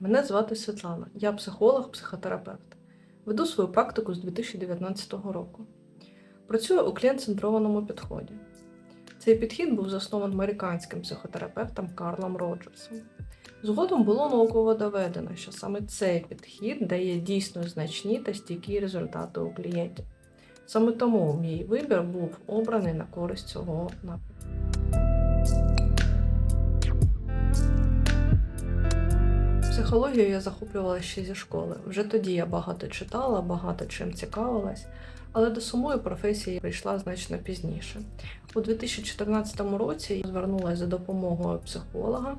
Мене звати Світлана, я психолог, психотерапевт. Веду свою практику з 2019 року. Працюю у клієнт-центрованому підході. Цей підхід був заснований американським психотерапевтом Карлом Роджерсом. Згодом було науково доведено, що саме цей підхід дає дійсно значні та стійкі результати у клієнтів. Саме тому мій вибір був обраний на користь цього напрямку. Психологією я захоплювалася ще зі школи. Вже тоді я багато читала, багато чим цікавилась, але до самої професії прийшла значно пізніше. У 2014 році я звернулася за допомогою психолога,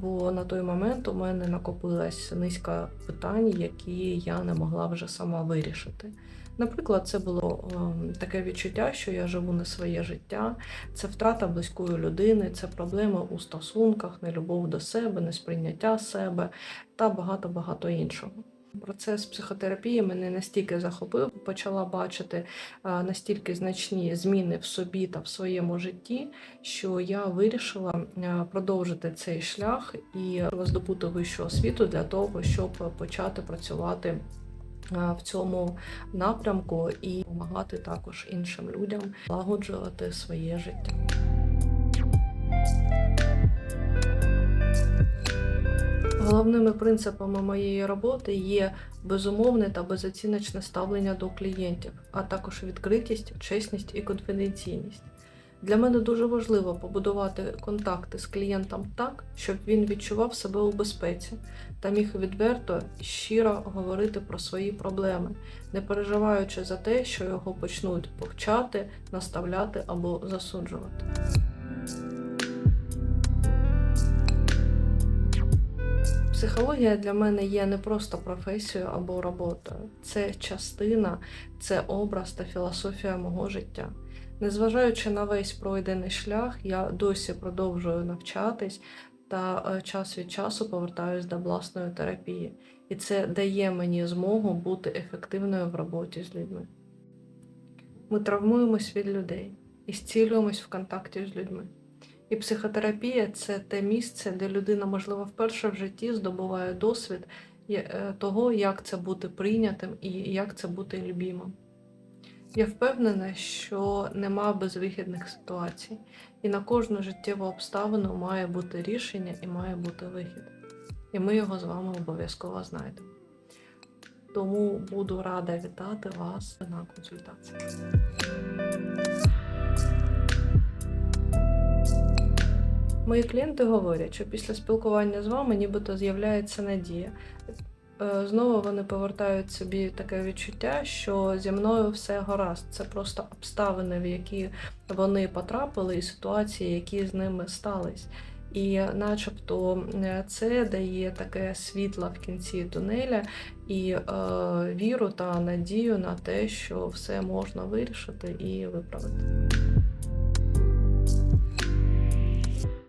бо на той момент у мене накопилась низка питань, які я не могла вже сама вирішити. Наприклад, це було ем, таке відчуття, що я живу не своє життя, це втрата близької людини, це проблеми у стосунках, нелюбов до себе, несприйняття себе та багато-багато іншого. Процес психотерапії мене настільки захопив, почала бачити е, настільки значні зміни в собі та в своєму житті, що я вирішила е, продовжити цей шлях і здобути вищу освіту для того, щоб почати працювати е, в цьому напрямку і допомагати також іншим людям лагоджувати своє життя. Головними принципами моєї роботи є безумовне та безоціночне ставлення до клієнтів, а також відкритість, чесність і конфіденційність. Для мене дуже важливо побудувати контакти з клієнтом так, щоб він відчував себе у безпеці та міг відверто і щиро говорити про свої проблеми, не переживаючи за те, що його почнуть повчати, наставляти або засуджувати. Психологія для мене є не просто професією або роботою. Це частина, це образ та філософія мого життя. Незважаючи на весь пройдений шлях, я досі продовжую навчатись та е, час від часу повертаюсь до власної терапії. І це дає мені змогу бути ефективною в роботі з людьми. Ми травмуємось від людей і зцілюємось в контакті з людьми. І психотерапія це те місце, де людина, можливо, вперше в житті здобуває досвід е, того, як це бути прийнятим і як це бути любімим. Я впевнена, що нема безвихідних ситуацій, і на кожну життєву обставину має бути рішення і має бути вихід. І ми його з вами обов'язково знайдемо. Тому буду рада вітати вас на консультації. Мої клієнти говорять, що після спілкування з вами нібито з'являється надія. Е, Знову вони повертають собі таке відчуття, що зі мною все гаразд. Це просто обставини, в які вони потрапили, і ситуації, які з ними стались. І начебто е, це дає таке світло в кінці тунеля і е, віру та надію на те, що все можна вирішити і виправити.